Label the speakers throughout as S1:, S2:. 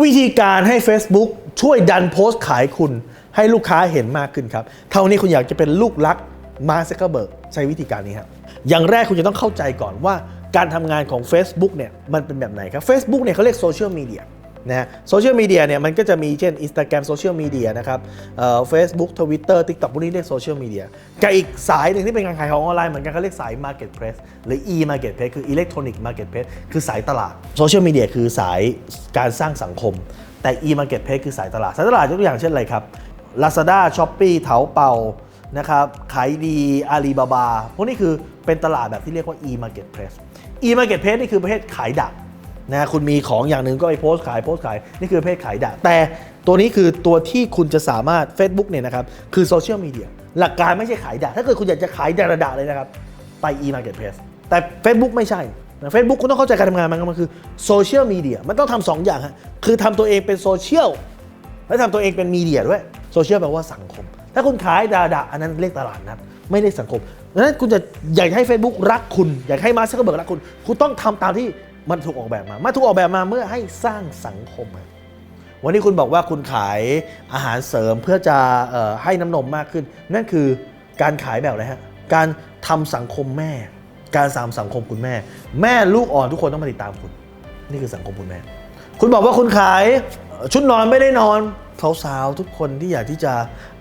S1: วิธีการให้ Facebook ช่วยดันโพสต์ขายคุณ ให้ลูกค้าเห็นมากขึ้นครับเท่านี้คุณอยากจะเป็นลูกรักมาร์คซักเกอร์เบิร์กใช้วิธีการนี้ครับอย่างแรกคุณจะต้องเข้าใจก่อนว่าการทำงานของ Facebook เนี่ยมันเป็นแบบไหนครับ Facebook เนี่ยเขาเรียกโซเชียลมีเดีย นะฮะโซเชียลมีเดียเนี่ยมันก็จะมีเช่น Instagram โซเชียลมีเดียนะครับเฟซบุ๊กทวิตเตอร์ทิกต็อกพวกนี้เรียกโซเชียลมีเดียกับอีกสายหนึ่งที่เป็นการขายของออนไลน์เหมือนกันเขาเรียกสาย Marketplace หรือ e Marketplace คือ Electronic Marketplace คือสายตลาดโซเชียลมีเดียคือสายการสร้างสังคม แต่ e Marketplace คือสายตลาด สายตลาดยกตัวอย่างเช่นอะไรครับ Lazada Shopee เถาเป่านะครับขายดีอาลีบาบาพวกนี้คือเป็นตลาดแบบที่เรียกว่า e Marketplace e Marketplace นี่คือประเภทขายดัก นะคุณมีของอย่างหนึ่งก็ไปโพสต์ขายโพสต์ขาย นี่คือเภทขายดักแต่ตัวนี้คือตัวที่คุณจะสามารถ Facebook เนี่ยนะครับ คือโซเชียลมีเดียหลักการไม่ใช่ขายดักถ้าเกิดคุณอยากจะขายดาระดาเลยนะครับ ไป e Marketplace แต่ Facebook ไม่ใช่เฟซบุ๊กคุณต้องเข้าใจการทำงานมันมันคือโซเชียลมีเดียมันต้องทำสองอย่างฮะคือทำตัวเองเป็นโซเชียลและทำตัวเองเป็นมีเดียด้วยโซเชียลแปลว่าสังคม ถ้าคุณขายดาดาอันนั้นเรียกตลาดนัดไม่ได้สังคมดังนั้นคุณจะอยากให้ Facebook รักคุณ อยากให้มาร์คซักเกอร์เบิร์กรักคุณ คุณต้องทำตามที่ มันถูกออกแบบมามันถูกออกแบบมาเมื่อให้สร้างสังคม วันนี้คุณบอกว่าคุณขายอาหารเสริมเพื่อจะออให้น้ำนมมากขึ้น นั่นคือการขายแบบอะไรฮะ การทำสังคมแม่ การสามสังคมคุณแม่ แม่ลูกอ่อนทุกคนต้องมาติดตามคุณ นี่คือสังคมคุณแม่ คุณบอกว่าคุณขายชุดนอนไม่ได้นอนสาวๆทุกคนที่อยากที่จะ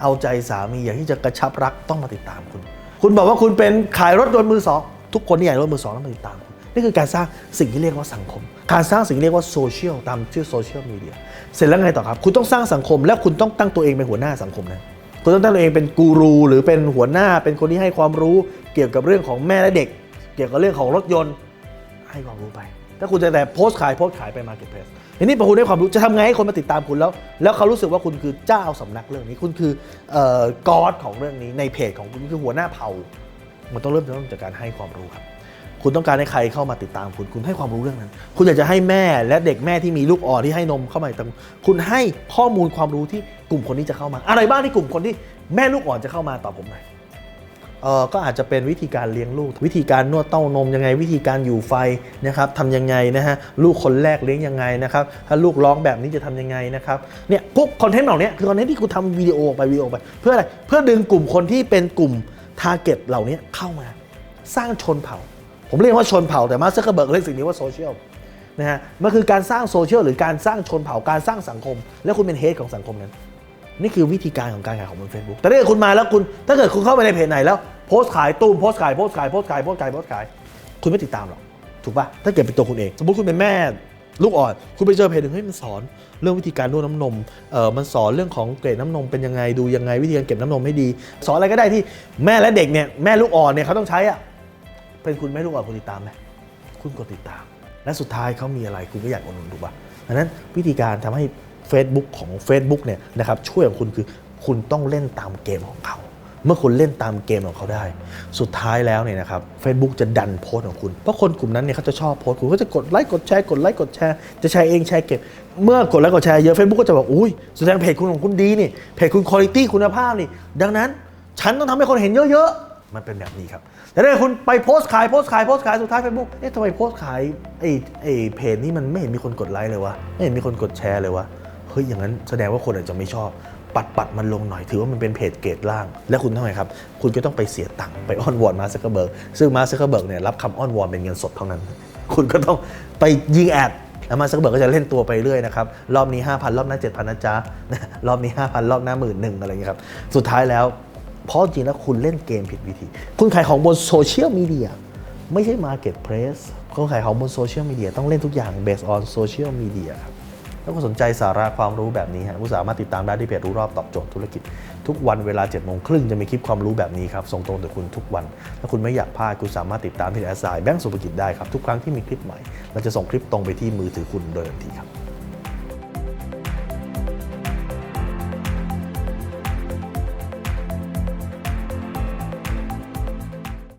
S1: เอาใจสามีอยากที่จะกระชับรักต้องมาติดตามคุณ คุณบอกว่าคุณเป็นขายรถยนต์มือสองทุกคนที่อยากรถมือสองต้องมาติดตามคุณ นี่คือการสร้างสิ่งที่เรียกว่าสังคม การสร้างสิ่งที่เรียกว่าโซเชียลตามชื่อโซเชียลมีเดียเสร็จแล้วไงต่อครับ คุณต้องสร้างสังคม และคุณต้องตั้งตัวเองเป็นหัวหน้าสังคมนะคุณต้องตั้งตัวเองเป็นกูรู หรือเป็นหัวหน้า เป็นคนที่ให้ความรู้เกี่ยวกับเรื่องของแม่และเด็ก เกี่ยวกับเรื่องของรถยนต์ ให้ความรู้ไป ถ้าคุณจะแต่โพสต์ขายโพสต์ขายไปมาเก็ตเพลสทีนี้พอคุณได้ความรู้จะทำไงให้คนมาติดตามคุณแล้ว แล้วเขารู้สึกว่าคุณคือเจ้าสำนักเรื่องนี้ คุณคือเอ่อกอดของเรื่องนี้ในเพจของคุณคือหัวหน้าเผ่า มันต้องเริ่มต้นจากการให้ความรู้ครับ คุณต้องการให้ใครเข้ามาติดตามคุณ คุณให้ความรู้เรื่องนั้น คุณอยากจะให้แม่และเด็กแม่ที่มีลูกอ่อนที่ให้นมเข้ามาติดตามคุณให้ข้อมูลความรู้ที่กลุ่มคนนี้จะเข้ามา อะไรบ้างที่กลุ่มคนที่แม่ลูกอ่อนจะเข้ามาตอบผมหน่อยเออก็อาจจะเป็นวิธีการเลี้ยงลูก วิธีการนวดเต้านมยังไง วิธีการอยู่ไฟนะครับทำยังไงนะฮะลูกคนแรกเลี้ยงยังไงนะครับถ้าลูกร้องแบบนี้จะทำยังไงนะครับเนี่ยพวกคอนเทนต์เหล่านี้คือคอนเทนต์ที่คุณทำวิดีโอไปวิดีโอไป เพื่ออะไรเพื่อดึงกลุ่มคนที่เป็นกลุ่มทาร์เก็ตเหล่านี้เข้ามา สร้างชนเผ่า ผมเรียกว่าชนเผ่าแต่มาสเตอร์เบิร์กเรียกสิ่งนี้ว่าโซเชียลนะฮะมันคือการสร้างโซเชียลหรือการสร้างชนเผ่าการสร้างสังคม และคุณเป็นเฮดของสังคมนั้น นี่คือวิธีการของการขายของบน Facebook แต่ถ้าเกิดคุณมาแล้วคุณถ้าเกิดคุณเข้าไปในเพจไหนแล้วโพสต์ขายตูมโพสต์ขายโพสต์ขายโพสต์ขายโพสต์ขายโพสต์ขายคุณไม่ติดตามหรอกถูกปะถ้าเกิดเป็นตัวคุณเอง สมมติคุณเป็นแม่ลูกอ่อนคุณไปเจอเพจหนึ่งเฮ้ยมันสอน เรื่องวิธีการนวดน้ำนมเออมันสอนเรื่องของเกรดน้ำนมเป็นยังไงดูยังไงวิธีการเก็บน้ำนมให้ดี สอนอะไรก็ได้ที่แม่และเด็กเนี่ยแม่ลูกอ่อนเนี่ยเขาต้องใช้อะ เป็นคุณแม่ลูกอ่อนคุณติดตามไหมคุณกดติดตาม และสุดท้ายเขามีอะไรคุณก็อยากอุดหนุนถูกป่ะดังนั้นวิธีการทำให้ Facebook ของ Facebook เนี่ยนะครับช่วยของคุณคือคุณต้องเล่นตามเกมของเขา เมื่อคุณเล่นตามเกมของเขาได้ สุดท้ายแล้วเนี่ยนะครับ Facebook จะดันโพสต์ของคุณ เพราะคนกลุ่มนั้นเนี่ยเขาจะชอบโพสต์คุณก็จะกดไลค์กดแชร์กดไลค์กดแชร์จะแชร์เองแชร์เก็บ เมื่อกดไลค์กดแชร์เยอะ Facebook ก็จะบอกอุ้ยแสดงเพจคุณของคุณดีนี่เพจคุณคุณภาพคุณภาพนี่ดังนั้นฉันต้องทำให้คนเห็นเยอะๆ มันเป็นแบบนี้ครับ แต่ถ้าคุณไปโพสต์ขายโพสต์ขายโพสต์ขายสุดท้ายเฟซบุ๊กเอ๊ะทำไมโพสต์ขายไอ้ไอ้เพจนี้มันไม่เห็นมีคนกดไลค์เลยวะไม่เห็นมีคนกดแชร์เลยวะเฮ้ยอย่างนั้นแสดงว่าคนอาจจะไม่ชอบ ปัดปัดมันลงหน่อยถือว่ามันเป็นเพจเกรดล่าง และคุณทำไงครับ คุณก็ต้องไปเสียตังค์ไปอ้อนวอนมาซักเกอร์เบิร์กซึ่งมาซักเกอร์เบิร์กเนี่ยรับคำอ้อนวอนเป็นเงินสดเท่านั้น คุณก็ต้องไปยิงแอดแล้วมาซักเกอร์เบิร์กก็จะเล่นตัวไปเรื่อยนะครับ รอบนี้ 5,000 รอบหน้า7,000นะจ๊ะรอบนี้ 5,000 รอบหน้าหมื่นหนึ่งอะไรอย่างเงี้ยครับ สุดท้ายแล้ว เพราะจริงแล้วคุณเล่นเกมผิดวิธี คุณขายของบนโซเชียลมีเดียไม่ใช่มาเก็ตเพลสคุณขายของบนโซเชียลมีเดียต้องเล่นทุกอย่าง based on โซเชียลมีเดียครับถ้าคุณสนใจสาระความรู้แบบนี้ฮะคุณสามารถติดตามได้ที่เพจรู้รอบตอบโจทย์ธุรกิจ ทุกวันเวลา7จ็ดโมงครึ่งจะมีคลิปความรู้แบบนี้ครับ ส่งตรงถึงคุณทุกวัน ถ้าคุณไม่อยากพลาด คุณสามารถติดตามที่แอสไซแบงก์สุภกิจได้ครับ ทุกครั้งที่มีคลิปใหม่ เราจะส่งคลิปตรงไปที่มือถือคุณโดยทันทีครับ